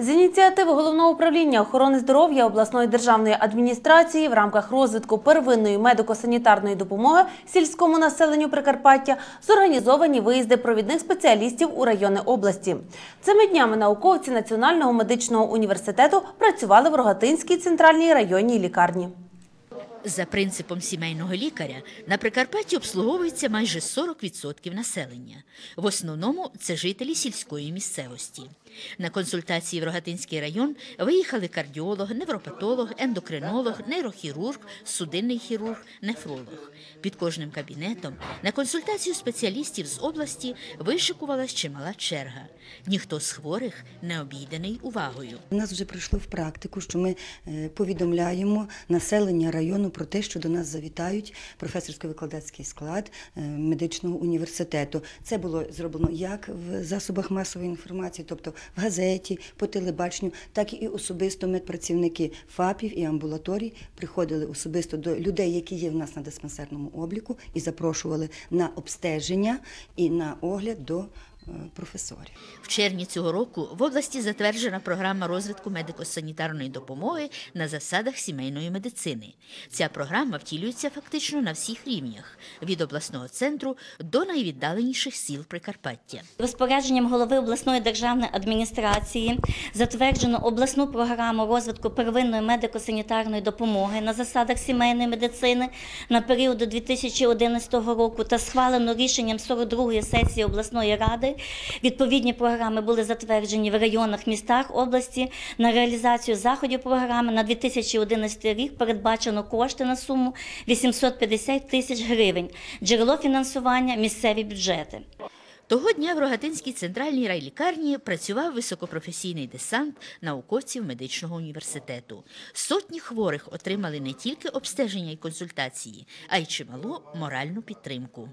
З ініціативи головного управління охорони здоров'я обласної державної адміністрації в рамках розвитку первинної медико-санітарної допомоги сільському населенню Прикарпаття зорганізовані виїзди провідних спеціалістів у райони області. Цими днями науковці Національного медичного університету працювали в Рогатинській центральній районній лікарні. За принципом сімейного лікаря на Прикарпатті обслуговується майже 40% населення. В основному це жителі сільської місцевості. На консультації в Рогатинський район виїхали кардіолог, невропатолог, ендокринолог, нейрохірург, судинний хірург, нефролог. Під кожним кабінетом на консультацію спеціалістів з області вишикувалась чимала черга. Ніхто з хворих не обійдений увагою. У нас вже прийшло в практику, що ми е, повідомляємо населення району про те, що до нас завітають професорсько-викладацький склад е, медичного університету. Це було зроблено як в засобах масової інформації, тобто в газеті, по телебаченню, так і особисто медпрацівники ФАПів і амбулаторій приходили особисто до людей, які є в нас на диспансерному обліку, і запрошували на обстеження і на огляд до професорів. В червні цього року в області затверджена програма розвитку медико-санітарної допомоги на засадах сімейної медицини. Ця програма втілюється фактично на всіх рівнях від обласного центру до найвіддаленіших сіл Прикарпаття. Розпорядженням голови обласної державної адміністрації затверджено обласну програму розвитку первинної медико-санітарної допомоги на засадах сімейної медицини на період до 2011 року та схвалено рішенням 42-ї сесії обласної ради. Відповідні програми були затверджені в районах містах області. На реалізацію заходів програми на 2011 рік передбачено кошти на суму 850 тисяч гривень. Джерело фінансування місцеві бюджети. Того дня в Рогатинській центральній райлікарні працював високопрофесійний десант науковців медичного університету. Сотні хворих отримали не тільки обстеження і консультації, а й чималу моральну підтримку.